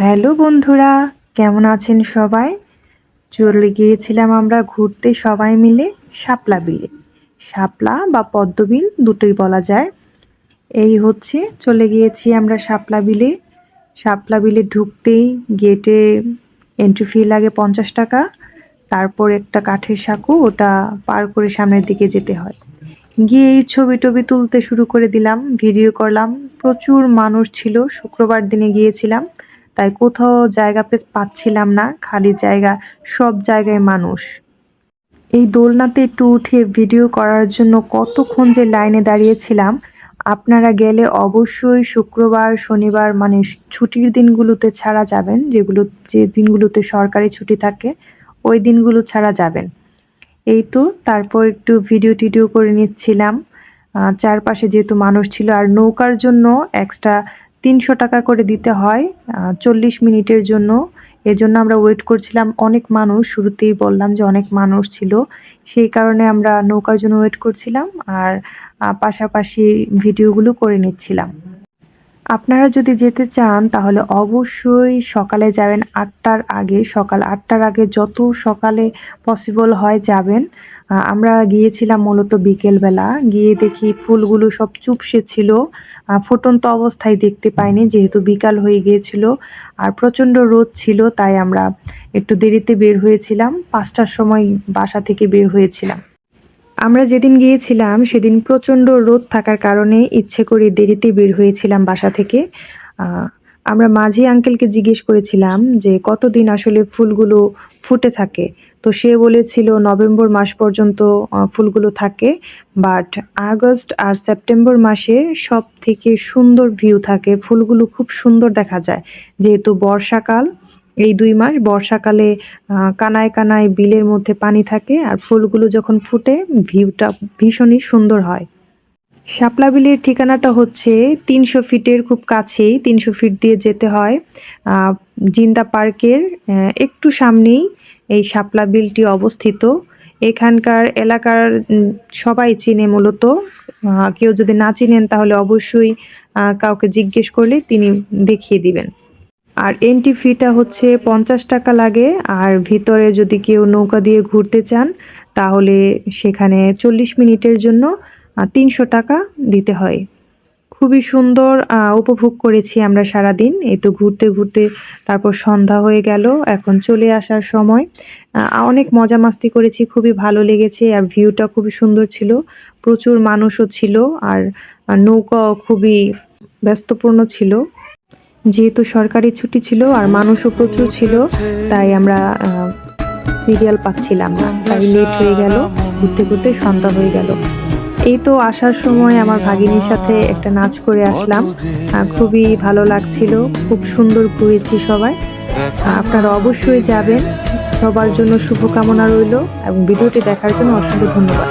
Hello বন্ধুরা, কেমন আছেন সবাই? চলে গিয়েছিলাম আমরা ঘুরতে সবাই মিলে শাপলা বিলে। শাপলা বা পদ্মবিল দুটোই বলা যায়। এই হচ্ছে, চলে গিয়েছি আমরা শাপলা বিলে। শাপলা বিলে ঢুকতেই গেটে এন্ট্রি ফি লাগে পঞ্চাশ টাকা, তারপর একটা কাঠের সাঁকো, ওটা পার করে সামনের দিকে যেতে হয়। গিয়ে এই ছবি টবি তুলতে শুরু করে দিলাম ভিডিও করলাম। প্রচুর মানুষ ছিল, শুক্রবার দিনে গিয়েছিলাম। তাই কোথাও জায়গা পাচ্ছিলাম না, খালি জায়গা, সব জায়গায় মানুষ। এই দোলনাতে একটু উঠে ভিডিও করার জন্য কতক্ষণ যে লাইনে দাঁড়িয়েছিলাম, আপনারা গেলে অবশ্যই শুক্রবার, শনিবার মানে ছুটির দিনগুলোতে ছাড়া যাবেন, যেগুলো যে দিনগুলোতে সরকারি ছুটি থাকে, ওই দিনগুলো ছাড়া যাবেন। এই তো, তারপর একটু ভিডিও টিডিও করে নিচ্ছিলাম। চারপাশে যেহেতু মানুষ ছিল আর নৌকার জন্য এক্সট্রা তিনশো টাকা করে দিতে হয় চল্লিশ মিনিটের জন্য। এজন্য আমরা ওয়েট করছিলাম। অনেক মানুষ, শুরুতেই বললাম যে অনেক মানুষ ছিল। সেই কারণে আমরা নৌকার জন্য ওয়েট করছিলাম আর পাশাপাশি ভিডিওগুলো করে নিচ্ছিলাম। আপনারা যদি যেতে চান, তাহলে অবশ্যই সকালে যাবেন। আটটার আগে, সকাল আটটার আগে যত সকালে পসিবল হয় যাবেন। আমরা গিয়েছিলাম মূলত বিকেলবেলা। গিয়ে দেখি ফুলগুলো সব চুপসে ছিল। ফুটন্ত অবস্থায় দেখতে পাইনি, যেহেতু বিকাল হয়ে গিয়েছিল। আর প্রচণ্ড রোদ ছিল, তাই আমরা একটু দেরিতে বের হয়েছিলাম। পাঁচটার সময় বাসা থেকে বের হয়েছিলাম। আমরা যেদিন গিয়েছিলাম, সেদিন প্রচণ্ড রোদ থাকার কারণে ইচ্ছে করে দেরিতে বের হয়েছিলাম বাসা থেকে। আমরা মাঝি আঙ্কেলকে জিজ্ঞেস করেছিলাম যে, কতদিন আসলে ফুলগুলো ফুটে থাকে? তো সে বলেছিল, নভেম্বর মাস পর্যন্ত ফুলগুলো থাকে, বাট আগস্ট আর সেপ্টেম্বর মাসে সব থেকে সুন্দর ভিউ থাকে। ফুলগুলো খুব সুন্দর দেখা যায়। যেহেতু বর্ষাকাল এই দুই মাস বর্ষাকালে কানায় কানায় বিলের মধ্যে পানি থাকে আর ফুলগুলো যখন ফুটে, ভিউটা ভীষণই সুন্দর হয়। শাপলা বিলের ঠিকানাটা হচ্ছে তিনশো ফিটের খুব কাছেই, তিনশো ফিট দিয়ে যেতে হয়। জিন্দা পার্কের একটু সামনেই এই শাপলা বিলটি অবস্থিত। এখানকার এলাকার সবাই চিনে মূলত। কেউ যদি না চিনেন তাহলে অবশ্যই কাউকে জিজ্ঞেস করলে তিনি দেখিয়ে দিবেন। আর এন্ট্রি ফিটা হচ্ছে পঞ্চাশ টাকা লাগে। আর ভিতরে যদি কেউ নৌকা দিয়ে ঘুরতে চান, তাহলে সেখানে চল্লিশ মিনিটের জন্য তিনশো টাকা দিতে হয়। খুবই সুন্দর উপভোগ করেছি আমরা সারাদিন। এই তো ঘুরতে ঘুরতে তারপর সন্ধ্যা হয়ে গেল, এখন চলে আসার সময়। অনেক মজা মাস্তি করেছি, খুবই ভালো লেগেছে আর ভিউটা খুবই সুন্দর ছিল। প্রচুর মানুষও ছিল আর নৌকাও খুবই ব্যস্তপূর্ণ ছিল। যেহেতু সরকারি ছুটি ছিল আর মানুষও প্রচুর ছিল, তাই আমরা সিরিয়াল পাচ্ছিলাম না। তাই লেট হয়ে গেল, ঘুরতে ঘুরতে সন্ধ্যা হয়ে গেল। এই তো আসার সময় আমার ভাগিনীর সাথে একটা নাচ করে আসলাম। খুবই ভালো লাগছিল, খুব সুন্দর ঘুরেছি সবাই। আপনারা অবশ্যই যাবেন। সবার জন্য শুভকামনা রইল এবং ভিডিওটি দেখার জন্য অসংখ্য ধন্যবাদ।